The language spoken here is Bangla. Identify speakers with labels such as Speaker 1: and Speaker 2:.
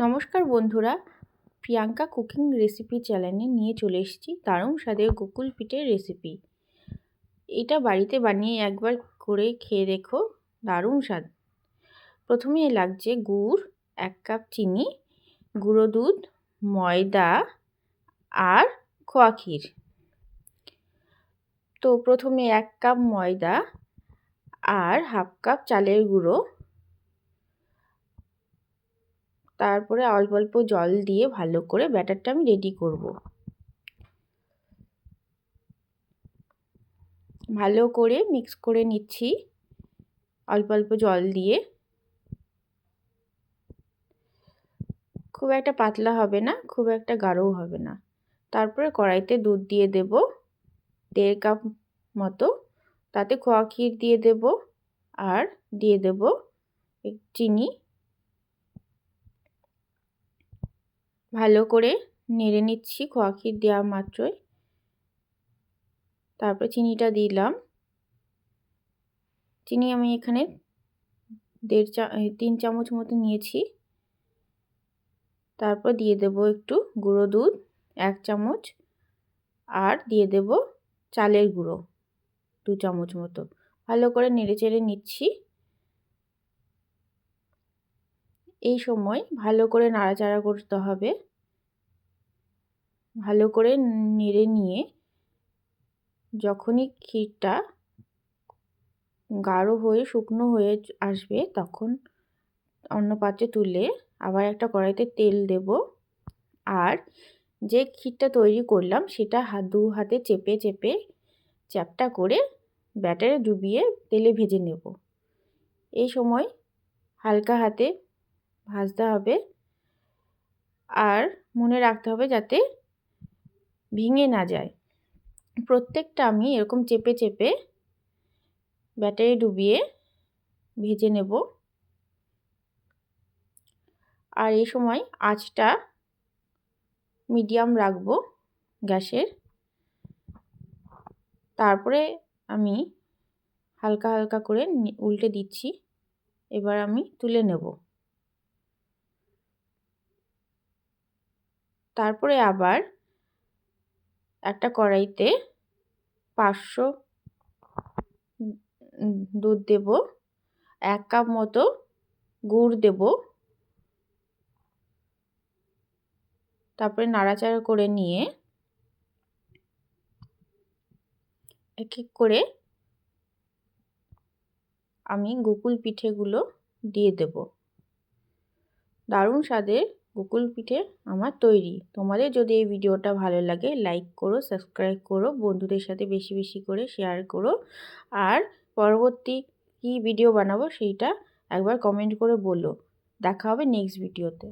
Speaker 1: নমস্কার বন্ধুরা, প্রিয়াঙ্কা কুকিং রেসিপি চ্যানেলে নিয়ে চলে এসেছি দারুণ স্বাদের গোকুল পিঠের রেসিপি। এটা বাড়িতে বানিয়ে একবার করে খেয়ে দেখো, দারুণ স্বাদ। প্রথমে লাগছে গুড়, এক কাপ চিনি, গুঁড়ো দুধ, ময়দা আর খোয়া ক্ষীর। তো প্রথমে এক কাপ ময়দা আর হাফ কাপ চালের গুঁড়ো। তারপরে অল্প অল্প জল দিয়ে ভালো করে ব্যাটারটা আমি রেডি করব। ভালো করে মিক্স করে নিচ্ছি। অল্প অল্প জল দিয়ে। খুব একটা পাতলা হবে না, খুব একটা গাঢ়ও হবে না। তারপরে কড়াইতে দুধ দিয়ে দেব, দেড় কাপ মতো। তাতে খোয়া ক্ষীর দিয়ে দেব আর দিয়ে দেব চিনি ভালো করে নেড়ে নিচ্ছি খোয়া ক্ষীর দেওয়া মাত্রই। তারপরে চিনিটা দিলাম। চিনি আমি এখানে দেড় চা তিন চামচ মতো নিয়েছি। তারপর দিয়ে দেব একটু গুঁড়ো দুধ, এক চামচ। আর দিয়ে দেব চালের গুঁড়ো, দু চামচ মতো। ভালো করে নেড়ে চেড়ে নিচ্ছি। এই সময় ভালো করে নাড়াচাড়া করতে হবে। ভালো করে নেড়ে নিয়ে যখনই ক্ষীরটা গাঢ় হয়ে, শুকনো হয়ে আসবে তখন অন্য পাত্রে তুলে আবার একটা কড়াইতে তেল দেব। আর যে ক্ষীরটা তৈরি করলাম সেটা হাত, দু হাতে চেপে চেপে চ্যাপটা করে ব্যাটারে ডুবিয়ে তেলে ভেজে নেব। এই সময় হালকা হাতে ভাজতে হবে। আর মনে রাখতে হবে যাতে ভেঙে না যায়। প্রত্যেকটা আমি এরকম চেপে চেপে ব্যাটারি ডুবিয়ে ভেজে নেব। আর এই সময় আঁচটা মিডিয়াম রাখব গ্যাসের। তারপরে আমি হালকা হালকা করে উল্টে দিচ্ছি। এবার আমি তুলে নেব। তারপরে আবার একটা কড়াইতে পাঁচশো দুধ দেব, এক কাপ মতো গুড় দেব। তারপরে নাড়াচাড়া করে নিয়ে এক এক করে আমি গোকুল পিঠেগুলো দিয়ে দেব। দারুণ স্বাদের গোকুল পিঠে আমার তৈরি। তোমাদের যদি এই ভিডিওটা ভালো লাগে লাইক করো সাবস্ক্রাইব করো, বন্ধুদের সাথে বেশি বেশি করে শেয়ার করো। আর পরবর্তী কী ভিডিও বানাবো, সেইটা একবার কমেন্ট করে বলো। দেখা হবে নেক্সট ভিডিওতে